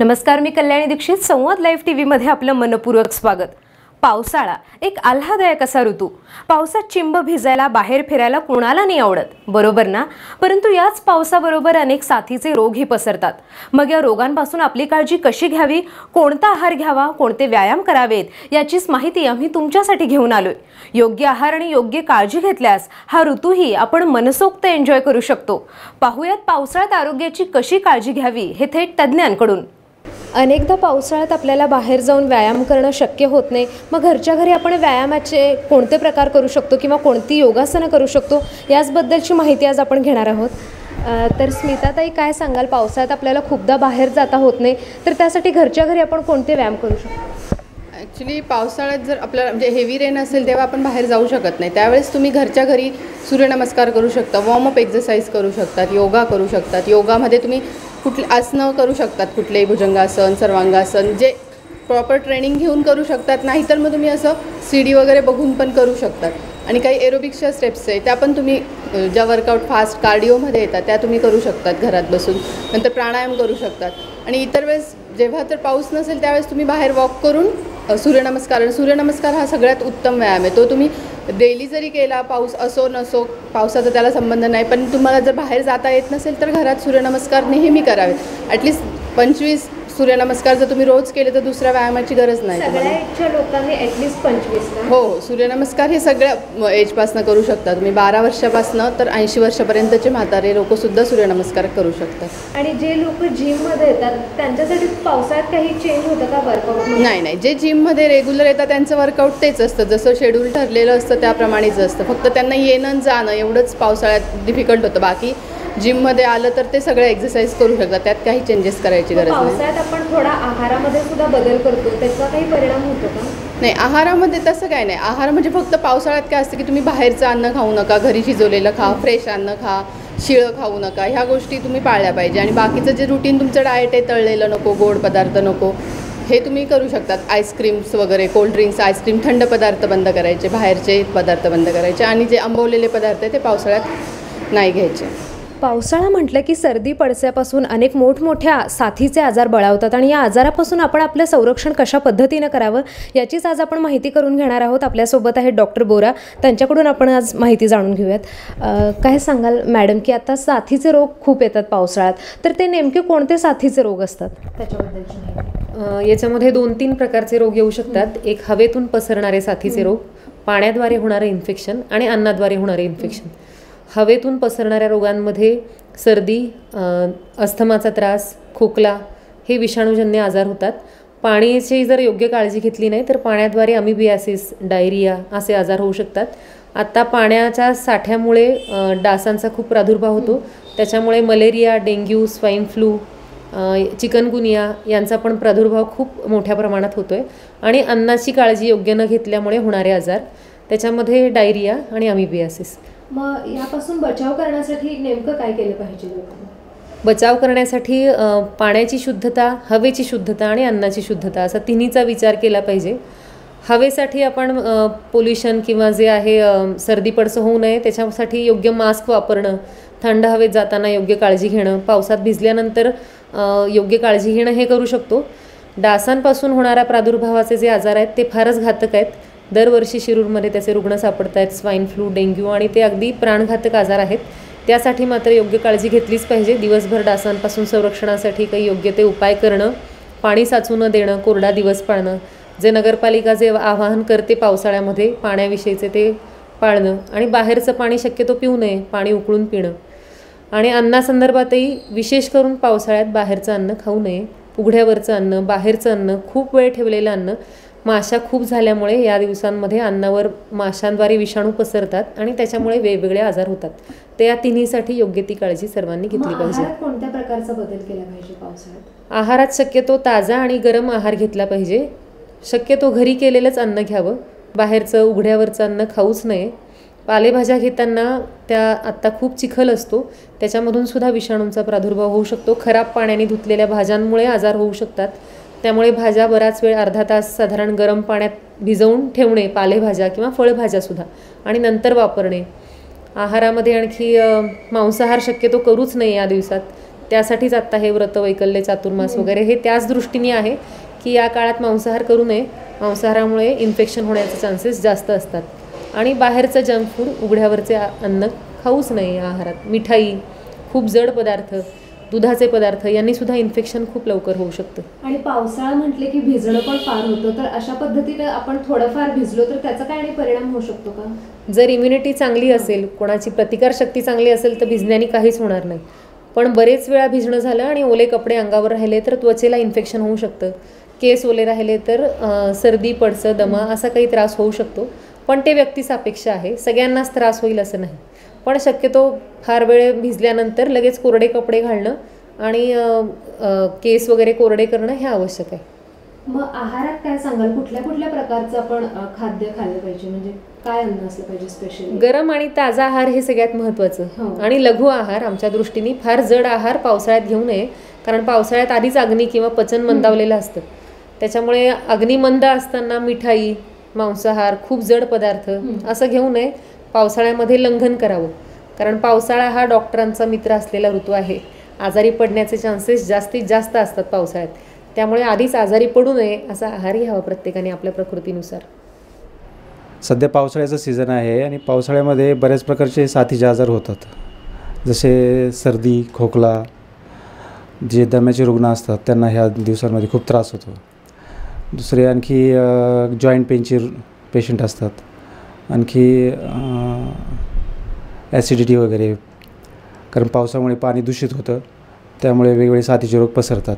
नमस्कार मी कल्याणी दीक्षित. संवाद live T व्हीमध्ये आपलं मनपूर्वक स्वागत. पावसाळा एक आल्हादायक असा ऋतू. पावसात चिंब भिजायला बाहेर फिरायला कोणाला नाही आवडत? बरोबर ना? परंतु याच पावसाबरोबर अनेक साथीचे रोगही पसरतात. मग या रोगांपासून आपली काळजी कशी घ्यावी? कोणता आहार घ्यावा? कोणते व्यायाम करावेत? याचीच माहिती आम्ही तुमच्यासाठी घेऊन आलोय. योग्य आहार आणि योग्य काळजी घेतल्यास हा ऋतूही आपण मनसोक्त एन्जॉय करू शकतो. पाहुयात पावसाळ्यात आरोग्याची कशी काळजी घ्यावी हे थेट तज्ज्ञांकडून. अनेकदा पावसाळ्यात आपल्याला बाहेर जाऊन व्यायाम करणं शक्य होत नाही. मग घरच्या घरी आपण व्यायामाचे कोणते प्रकार करू शकतो किंवा कोणती योगासनं करू शकतो? याचबद्दलची माहिती आज आपण घेणार आहोत. तर स्मिताताई काय सांगाल? पावसाळ्यात आपल्याला खूपदा बाहेर जाता होत नाही तर त्यासाठी घरच्या घरी आपण कोणते व्यायाम करू शकतो? ॲक्च्युली पावसाळ्यात जर आपल्याला म्हणजे हेवी रेन असेल तेव्हा आपण बाहेर जाऊ शकत नाही. त्यावेळेस तुम्ही घरच्या घरी सूर्यनमस्कार करू शकता वॉर्मअप एक्झरसाईज करू शकतात योगा करू शकतात. योगामध्ये तुम्ही कुठले आसनं करू शकतात कुठलेही भुजंगासन सर्वांगासन जे प्रॉपर ट्रेनिंग घेऊन करू शकतात. नाहीतर मग तुम्ही असं सी डी वगैरे बघून पण करू शकतात. आणि काही एरोबिक्सच्या स्टेप्स आहे त्या पण तुम्ही ज्या वर्कआउट फास्ट कार्डिओमध्ये येतात त्या तुम्ही करू शकतात घरात बसून. नंतर प्राणायाम करू शकतात. आणि इतर वेळेस जेव्हा तर पाऊस नसेल त्यावेळेस तुम्ही बाहेर वॉक करून सूर्यनमस्कार. सूर्यनमस्कार हा सगळ्यात उत्तम व्यायाम आहे. तो तुम्ही डेली जरी केला पाऊस असो नसो पावसाचा त्याला संबंध नाही पण तुम्हाला जर बाहेर जाता येत नसेल तर घरात सूर्यनमस्कार नेहमी करावे ॲटलिस्ट पंचवीस सूर्यनमस्कार जर तुम्ही रोज केले तर दुसऱ्या व्यायामाची गरज नाही. सगळ्या लोकांनी ॲटलिस्ट पंचवीस हो हो. सूर्यनमस्कार हे सगळ्या एजपासनं करू शकता तुम्ही. बारा वर्षापासनं तर ऐंशी वर्षापर्यंतचे म्हातारे लोकसुद्धा सूर्यनमस्कार करू शकतात. आणि जे लोक जिममध्ये येतात त्यांच्यासाठी पावसाळ्यात काही चेंज होतं का वर्कआउट नाही नाही. जे जिममध्ये रेग्युलर येतात त्यांचं वर्कआउट तेच असतं. जसं शेड्यूल ठरलेलं असतं त्याप्रमाणेच असतं. फक्त त्यांना येणं जाणं एवढंच पावसाळ्यात डिफिकल्ट होतं. बाकी जिममध्ये आलं तर ते सगळे एक्सरसाइज करू शकतात. त्यात काही चेंजेस करायची गरज नाही. पावसाळ्यात आपण थोडा आहारामध्ये सुद्धा बदल करतो त्याचा काही परिणाम होतो का? नाही आहारामध्ये तसं काय नाही. आहार म्हणजे फक्त पावसाळ्यात काय असतं की तुम्ही बाहेरचं अन्न खाऊ नका घरी शिजवलेलं खा फ्रेश अन्न खा शिळं खाऊ नका. ह्या गोष्टी तुम्ही पाळल्या पाहिजे. आणि बाकीचं जे रुटीन तुमचं डाएट आहे तळलेलं नको गोड पदार्थ नको हे तुम्ही करू शकतात. आईस्क्रीम्स वगैरे कोल्ड्रिंक्स आईस्क्रीम थंड पदार्थ बंद करायचे बाहेरचे पदार्थ बंद करायचे. आणि जे आंबवलेले पदार्थ आहे ते पावसाळ्यात नाही घ्यायचे. पावसाळा म्हटलं की सर्दी पडस्यापासून अनेक मोठमोठ्या साथीचे आजार बळावतात आणि या आजारापासून आपण आपलं संरक्षण कशा पद्धतीनं करावं याचीच आज आपण माहिती करून घेणार आहोत. आपल्यासोबत आहेत डॉक्टर बोरा. त्यांच्याकडून आपण आज माहिती जाणून घेऊयात. काय सांगाल मॅडम की आता साथीचे रोग खूप येतात पावसाळ्यात. तर ते नेमके कोणते साथीचे रोग असतात? त्याच्याबद्दलची माहिती. अ, याच्यामध्ये दोन तीन प्रकारचे रोग येऊ शकतात. एक हवेतून पसरणारे साथीचे रोग पाण्याद्वारे होणारे इन्फेक्शन आणि अन्नाद्वारे होणारे इन्फेक्शन हवेतून पसरणाऱ्या रोगांमध्ये सर्दी अस्थमाचा त्रास खोकला हे विषाणूजन्य आजार होतात. पाण्याची जर योग्य काळजी घेतली नाही तर पाण्याद्वारे अमिबियासिस डायरिया असे आजार होऊ शकतात. आत्ता पाण्याच्या साठ्यामुळे डासांचा खूप प्रादुर्भाव होतो. त्याच्यामुळे malaria dengue swine flu chikungunya यांचा पण प्रादुर्भाव खूप मोठ्या प्रमाणात होतो आहे आणि अन्नाची काळजी योग्य न घेतल्यामुळे होणारे आजार. त्याच्यामध्ये डायरिया आणि अमिबियासिस. मग यापासून बचाव करण्यासाठी नेमकं काय केलं पाहिजे बचाव करण्यासाठी पाण्याची शुद्धता हवेची शुद्धता आणि अन्नाची शुद्धता असा तिन्हीचा विचार केला पाहिजे. हवेसाठी आपण पोल्युशन किंवा जे आहे सर्दी पडसं होऊ नये त्याच्यासाठी योग्य मास्क वापरणं थंड हवेत जाताना योग्य काळजी घेणं पावसात भिजल्यानंतर योग्य काळजी घेणं हे करू शकतो. डासांपासून होणाऱ्या प्रादुर्भावाचे जे आजार आहेत ते फारच घातक आहेत. दरवर्षी शिरूरमध्ये त्याचे रुग्ण सापडत आहेत स्वाईन फ्लू डेंग्यू आणि ते अगदी प्राणघातक आजार आहेत. त्यासाठी मात्र योग्य काळजी घेतलीच पाहिजे. दिवसभर डासांपासून संरक्षणासाठी काही योग्य ते उपाय करणं पाणी साचू न देणं कोरडा दिवस पाळणं जे नगरपालिका जे आवाहन करते पावसाळ्यामध्ये पाण्याविषयीचे ते पाळणं आणि बाहेरचं पाणी शक्यतो पिऊ नये पाणी उकळून पिणं. आणि अन्नासंदर्भातही विशेष करून पावसाळ्यात बाहेरचं अन्न खाऊ नये उघड्यावरचं अन्न बाहेरचं अन्न खूप वेळ ठेवलेलं अन्न माशा खूप झाल्यामुळे या दिवसांमध्ये अन्नावर माशांद्वारे विषाणू पसरतात आणि त्याच्यामुळे वेगवेगळे आजार होतात. तर या तिन्हीसाठी योग्य ती काळजी सर्वांनी घेतली पाहिजे. कोणत्या प्रकारचा बदल केला पाहिजे पावसाळ्यात? आहारात शक्यतो ताजा आणि गरम आहार घेतला पाहिजे. शक्यतो घरी केलेलंच अन्न घ्यावं. बाहेरचं उघड्यावरचं अन्न खाऊच नये. पालेभाज्या घेताना त्या आत्ता खूप चिखल असतो. त्याच्यामधून सुद्धा विषाणूंचा प्रादुर्भाव होऊ शकतो. खराब पाण्याने धुतलेल्या भाज्यांमुळे आजार होऊ शकतात. त्यामुळे भाज्या बराच वेळ अर्धा तास साधारण गरम पाण्यात भिजवून ठेवणे पालेभाज्या किंवा फळभाज्यासुद्धा आणि नंतर वापरणे. आहारामध्ये आणखी मांसाहार शक्यतो करूच नये या दिवसात. त्यासाठीच आत्ता हे व्रतवैकल्य चातुर्मास वगैरे हे त्याच दृष्टीने आहे की या काळात मांसाहार करू नये. मांसाहारामुळे इन्फेक्शन होण्याचे चान्सेस जास्त असतात. आणि बाहेरचं जंक फूड उघड्यावरचे अन्न खाऊच नाही आहारात. मिठाई खूप जड पदार्थ दुधाचे पदार्थ यांनी सुद्धा इन्फेक्शन खूप लवकर होऊ शकतं. आणि पावसाळा म्हटले की भिजणं पण फार होतं तर अशा पद्धतीने आपण थोडंफार भिजलो तर त्याचा काय आणि परिणाम होऊ शकतो का? जर इम्युनिटी चांगली असेल कोणाची प्रतिकारशक्ती चांगली असेल तर भिजण्याने काहीच होणार नाही. पण बरेच वेळा भिजणं झालं आणि ओले कपडे अंगावर राहिले तर त्वचेला इन्फेक्शन होऊ शकतं. केस ओले राहिले तर सर्दी पडसं दमा असा काही त्रास होऊ शकतो. पण ते व्यक्तिसापेक्ष आहे. सगळ्यांनाच त्रास होईल असं नाही. पण शक्यतो फार वेळ भिजल्यानंतर लगेच कोरडे कपडे घालणं आणि केस वगैरे कोरडे करणं हे आवश्यक आहे. मग आहारात काय सांगाल? कुठल्या कुठल्या प्रकारचं आपण खाद्य खाल्लं पाहिजे? म्हणजे काय अन्न असलं पाहिजे स्पेशली गरम आणि ताजा आहार हे सगळ्यात महत्त्वाचं. हो. आणि लघु आहार आमच्या दृष्टीने फार जड आहार पावसाळ्यात घेऊ नये कारण पावसाळ्यात आधीच अग्नी किंवा पचन मंदावलेलं असतं. त्याच्यामुळे अग्नी मंद असताना मिठाई मांसाहार खूप जड पदार्थ असं घेऊ नये. पावसाळ्यामध्ये लंघन करावं. कारण पावसाळा हा डॉक्टरांचा मित्र असलेला ऋतू आहे. आजारी पडण्याचे चान्सेस जास्तीत जास्त असतात पावसाळ्यात. त्यामुळे आधीच आजारी पडू नये असा आहारी हवा प्रत्येकाने आपल्या प्रकृतीनुसार. सध्या पावसाळ्याचं सीझन आहे आणि पावसाळ्यामध्ये बऱ्याच प्रकारचे साथीचे आजार होतात. जसे सर्दी खोकला जे दम्याचे रुग्ण असतात त्यांना ह्या दिवसांमध्ये खूप त्रास होतो. दुसरे आणखी जॉईंट पेनचे पेशंट असतात. आणखी ॲसिडिटी वगैरे. कारण पावसामुळे पाणी दूषित होतं. त्यामुळे वेगवेगळे साथीचे रोग पसरतात.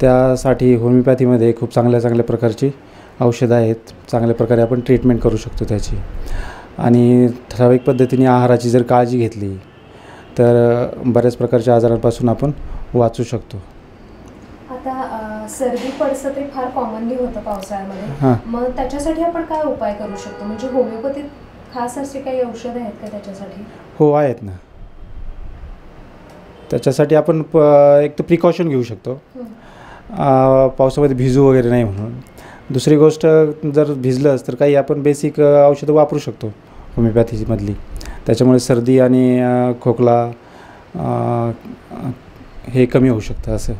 त्यासाठी होमिओपॅथीमध्ये खूप चांगल्या चांगल्या प्रकारची औषधं आहेत. चांगल्या प्रकारे आपण ट्रीटमेंट करू शकतो त्याची. आणि ठराविक पद्धतीने आहाराची जर काळजी घेतली तर बऱ्याच प्रकारच्या आजारांपासून आपण वाचू शकतो. सर्दी पडसं ते फार कॉमनली होतं पावसाळ्यामध्ये. हां. मग त्याच्यासाठी आपण काय उपाय करू शकतो? म्हणजे होमिओपॅथीत खास असे काही औषध आहेत का त्याच्यासाठी? हो आहेत ना. त्याच्यासाठी आपण प एक तर प्रिकॉशन घेऊ शकतो. पावसामध्ये भिजू वगैरे नाही म्हणून. दुसरी गोष्ट जर भिजलंच तर काही आपण बेसिक औषधं वापरू शकतो होमिओपॅथीमधली त्याच्यामुळे सर्दी आणि खोकला हे कमी होऊ शकतं असं.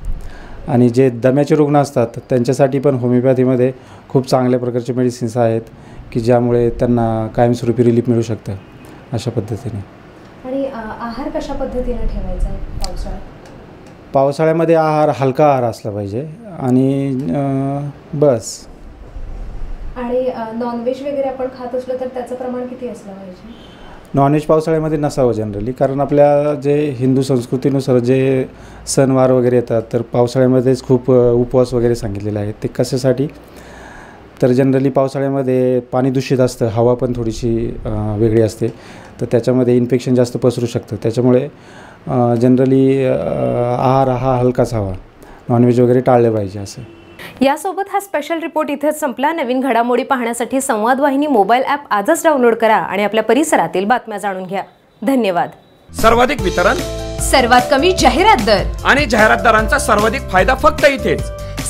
आणि जे दम्याचे रुग्ण असतात त्यांच्यासाठी पण होमिओपॅथीमध्ये खूप चांगल्या प्रकारचे मेडिसिन्स आहेत की ज्यामुळे त्यांना कायमस्वरूपी रिलीफ मिळू शकतं अशा पद्धतीने. आणि आहार कशा पद्धतीने ठेवायचा पावसाळ्यात? पावसाळ्यामध्ये आहार हलका आहार असला पाहिजे आणि बस. आणि नॉनव्हेज वगैरे आपण खात असलो तर त्याचं प्रमाण किती असलं पाहिजे? नॉनव्हेज पावसाळ्यामध्ये नसावं जनरली कारण आपल्या जे हिंदू संस्कृतीनुसार जे सणवार वगैरे येतात तर पावसाळ्यामध्येच खूप उपवास वगैरे सांगितलेले आहेत. ते कशासाठी? तर जनरली पावसाळ्यामध्ये पाणी दूषित असतं हवा पण थोडीशी वेगळी असते. तर त्याच्यामध्ये इन्फेक्शन जास्त पसरू शकतं. त्याच्यामुळे जनरली आहार हा हलकाच हवा. नॉनव्हेज वगैरे टाळलं पाहिजे असं. यासोबत हा स्पेशल रिपोर्ट इथेच संपला. नवीन घडामोडी पाहण्यासाठी संवाद वाहिनी मोबाईल ॲप आजच डाउनलोड करा आणि आपल्या परिसरातील बातम्या जाणून घ्या. धन्यवाद. सर्वाधिक वितरण सर्वात कमी जाहिरात दर. आणि जाहिरातदारांचा सर्वाधिक फायदा फक्त इथेच.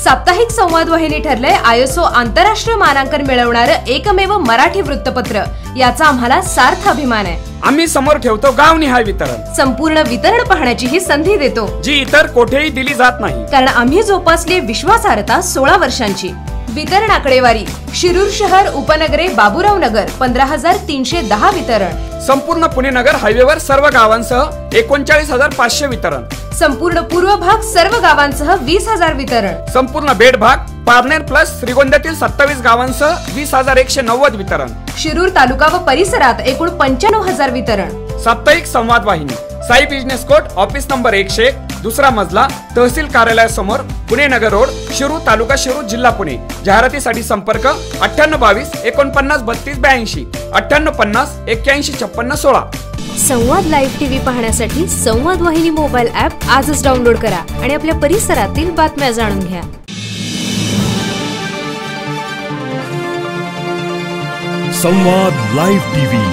साप्ताहिक संवाद वाहिनी ठरलंय आयएसओ आंतरराष्ट्रीय मानांकन मिळवणारं एकमेव मराठी वृत्तपत्र. याचा आम्हाला सार्थ अभिमान आहे. आम्ही समोर ठेवतो गावनिहाय वितरण. संपूर्ण वितरण पाहण्याची ही संधी देतो. जी इतर कोठेही दिली जात नाही. कारण आम्ही जोपासली विश्वासार्हता सोळा वर्षांची. वितरण आकडेवारी. शिरूर शहर उपनगरे बाबुराव नगर पंधरा हजार तीनशे दहा वितरण. संपूर्ण पुणे नगर हायवेवर सर्व गावांसह एकोणचाळीस हजार पाचशे वितरण. संपूर्ण पूर्व भाग सर्व गावांसह वीस हजार वितरण. संपूर्ण बेड भाग पारनेर प्लस श्रीगोंद्यातील सत्तावीस गावांसह वीस हजार एकशे नव्वद वितरण. शिरूर तालुका व परिसरात एकूण पंच्याण्णव हजार वितरण. साप्ताहिक संवाद वाहिनी. Sai business court office number एकशे एक दुसरा मजला तहसील कार्यालयासमोर पुणे नगर रोड शिरूर तालुका शिरूर जिल्हा पुणे. जाहिरातीसाठी संपर्क अठ्ठ्याण्णव बावीस एकोणपन्नास बत्तीस ब्याऐंशी. अठ्ठ्याण्णव पन्नास एक्क्याऐंशी छप्पन्न सोळा. संवाद लाईव्ह टीव्ही पाहण्यासाठी संवाद वाहिनी मोबाईल ॲप आजच डाउनलोड करा आणि आपल्या परिसरातील बातम्या जाणून घ्या. संवाद लाईव्ह टीव्ही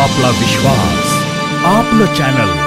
आपला विश्वास आपलं चॅनल.